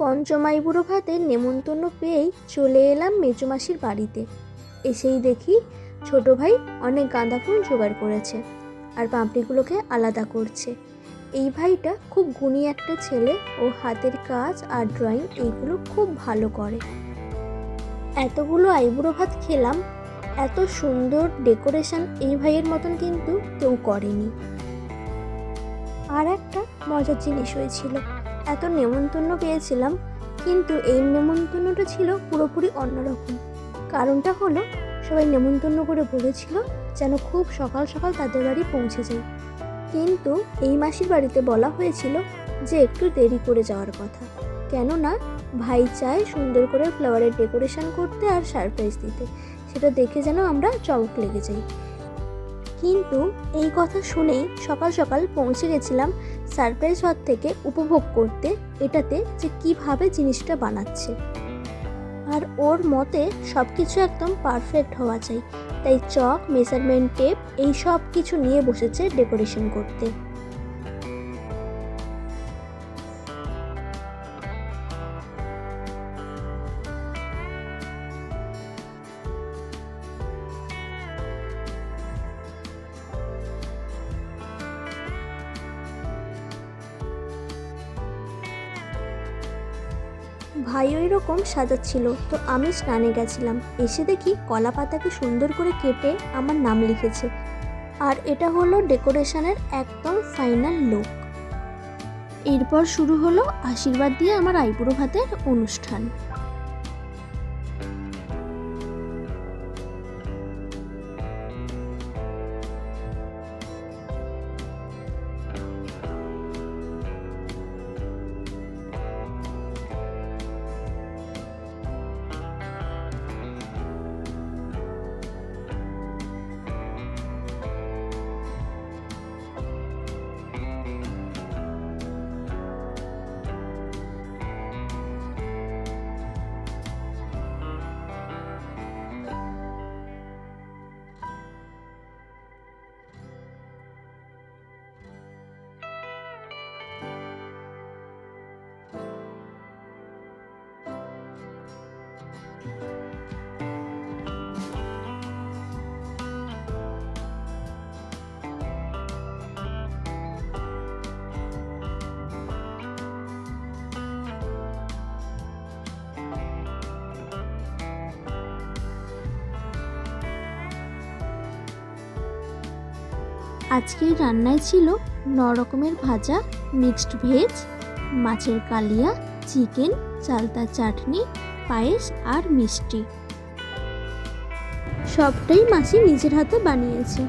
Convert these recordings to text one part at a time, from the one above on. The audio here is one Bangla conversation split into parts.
পঞ্চমাই বুড়ো ভাতের নেমন্তন্ন পেয়েই চলে এলাম মেজমাসির বাড়িতে। এসেই দেখি ছোট ভাই অনেক গাঁদা ফুল জোগাড় করেছে আর পাপড়িগুলোকে আলাদা করছে। এই ভাইটা খুব গুণী একটা ছেলে ও হাতের কাজ আর ড্রয়িং এইগুলো খুব ভালো করে। এতগুলো আইবুড়ো ভাত খেলাম, এত সুন্দর ডেকোরেশন এই ভাইয়ের মতন কিন্তু কেউ করেনি। আর একটা মজার জিনিস হয়েছিল। এত নেমন্তন্ন পেয়েছিলাম, কিন্তু এই নেমন্তন্নটা ছিল পুরোপুরি অন্যরকম। কারণটা হলো, সবাই নেমন্তন্ন করে বলেছিল যেন খুব সকাল সকাল তাদের বাড়ি পৌঁছে যাই কিন্তু এই মাসির বাড়িতে বলা হয়েছিল যে একটু দেরি করে যাওয়ার কথা। কেননা, ভাই চায় সুন্দর করে ফ্লাওয়ারের ডেকোরেশন করতে আর সারপ্রাইজ দিতে। সেটা দেখে যেন আমরা চমক লেগে যাই। কিন্তু এই কথা শুনেই সকাল সকাল পৌঁছে গেছিলাম সারপ্রাইজ হওয়ার থেকে উপভোগ করতে, এটাতে যে কীভাবে জিনিসটা বানাচ্ছে। আর ওর মতে সব কিছু একদম পারফেক্ট হওয়া চাই। তাই চক মেজারমেন্ট টেপ এই সব কিছু নিয়ে বসেছে ডেকোরেশন করতে। ভাই ওই রকম সাজাচ্ছিল। তো আমি স্নানে গেছিলাম। এসে দেখি কলা পাতাকে সুন্দর করে কেটে আমার নাম লিখেছে। আর এটা হলো ডেকোরেশনের একদম ফাইনাল লুক। এরপর শুরু হলো আশীর্বাদ দিয়ে আমার আইবুড়ো ভাতের অনুষ্ঠান। আজকের রান্নায় ছিল ন রকমের ভাজা, মিক্সড ভেজ, মাছের কালিয়া, চিকেন, চালতা চাটনি, পায়েস আর মিষ্টি। সবটাই মাসি নিজের হাতে বানিয়েছে।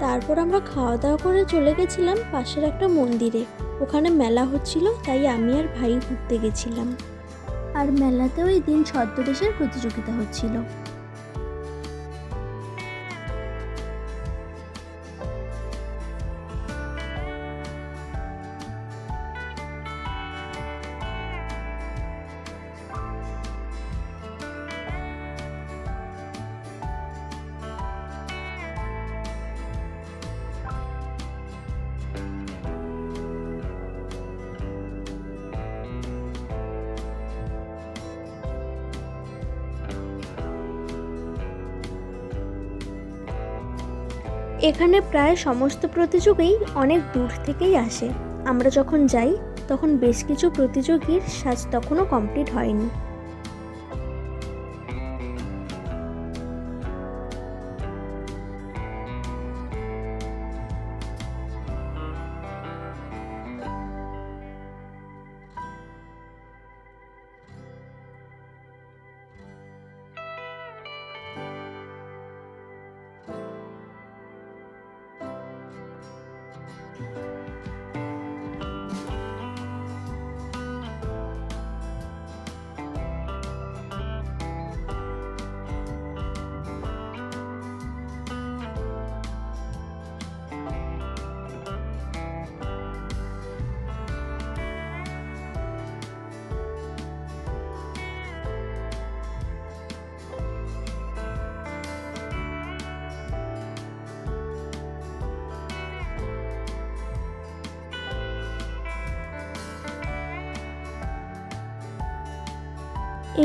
তারপর আমরা খাওয়া দাওয়া করে চলে গেছিলাম পাশের একটা মন্দিরে। ওখানে মেলা হচ্ছিল, তাই আমি আর ভাই ঘুরতে গেছিলাম। আর মেলাতে ওই দিন ছদ্মবেশের প্রতিযোগিতা হচ্ছিল। এখানে প্রায় সমস্ত প্রতিযোগী অনেক দূর থেকেই আসে। আমরা যখন যাই, তখন বেশ কিছু প্রতিযোগীর সাজ তখনও কমপ্লিট হয়নি।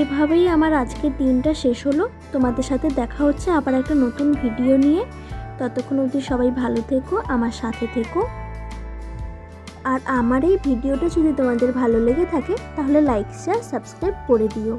এভাবেই আমার আজকের দিনটা শেষ হলো। তোমাদের সাথে দেখা হচ্ছে আবার একটা নতুন ভিডিও নিয়ে। ততক্ষণ অবধি সবাই ভালো থেকো, আমার সাথে থেকো। আর আমার এই ভিডিওটা যদি তোমাদের ভালো লেগে থাকে, তাহলে লাইক শেয়ার সাবস্ক্রাইব করে দিও।